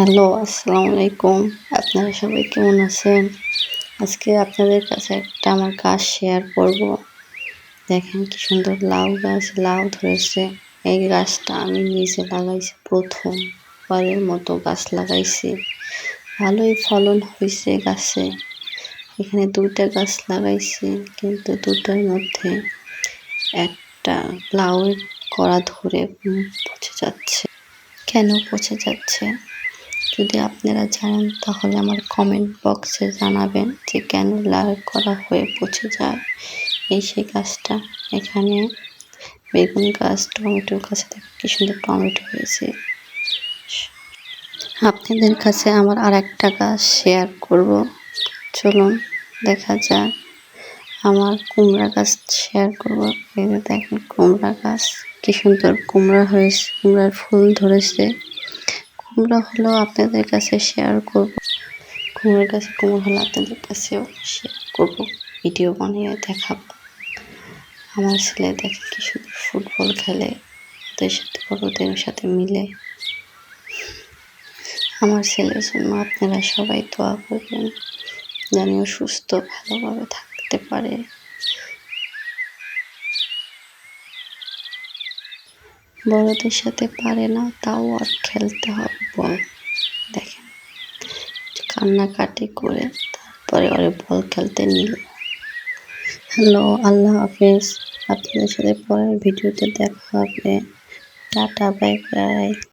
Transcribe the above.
Hello, আসসালামু আলাইকুম। আপনারা সবাই কেমন আছেন? আজকে আপনাদের কাছে একটা আমার গাছ শেয়ার করব। দেখেন কি সুন্দর লাউ গাছ, লাউ ধরেছে। এই গাছটা আমি নিজে লাগাইছি প্রথম বারের মতো গাছ লাগাইছি। ভালোই ফলন হয়েছে গাছে। এখানে দুইটা গাছ লাগাইছি, কিন্তু দুটার মধ্যে একটা লাউয়ের কড়া ধরে পচে যাচ্ছে। কেন পচে যাচ্ছে? যদি আপনারা জানেন, তাহলে আমার কমেন্ট বক্সে জানাবেন যে কেন লাল করা হয়ে পচে যায়। এই সেই গাছটা। এখানে বেগুন গাছ, টমেটো গাছে, দেখো কি সুন্দর টমেটো হয়েছে। আপনাদের কাছে আমার আর একটা গাছ শেয়ার করব। চলুন, দেখা যাক। আমার কুমড়া গাছ শেয়ার করব। দেখেন কুমড়া গাছ, কি সুন্দর কুমড়া হয়েছে, কুমড়ার ফুল ধরেছে। কুমড়া হলেও আপনাদের কাছে শেয়ার করব। কুমড়ার কাছে কুমড়া হলে আপনাদের কাছেও শেয়ার করব। ভিডিও বানিয়ে দেখাবো। আমার ছেলে দেখে কি সুন্দর ফুটবল খেলে। ওদের সাথে বড়দের সাথে মিলে। আমার ছেলের জন্য আপনারা সবাই দোয়া করবেন। যেন সুস্থ, ভালোভাবে থাকতে পারে। বড়দের সাথে পারে না, তাও আর খেলতে হবে। বল দেখেন কান্নাকাটি করে তারপরে ওরে বল খেলতে নিল। হ্যালো, আল্লাহ হাফিজ। আপনাদের সাথে পরের ভিডিওতে দেখা হবে। Tata, bye bye.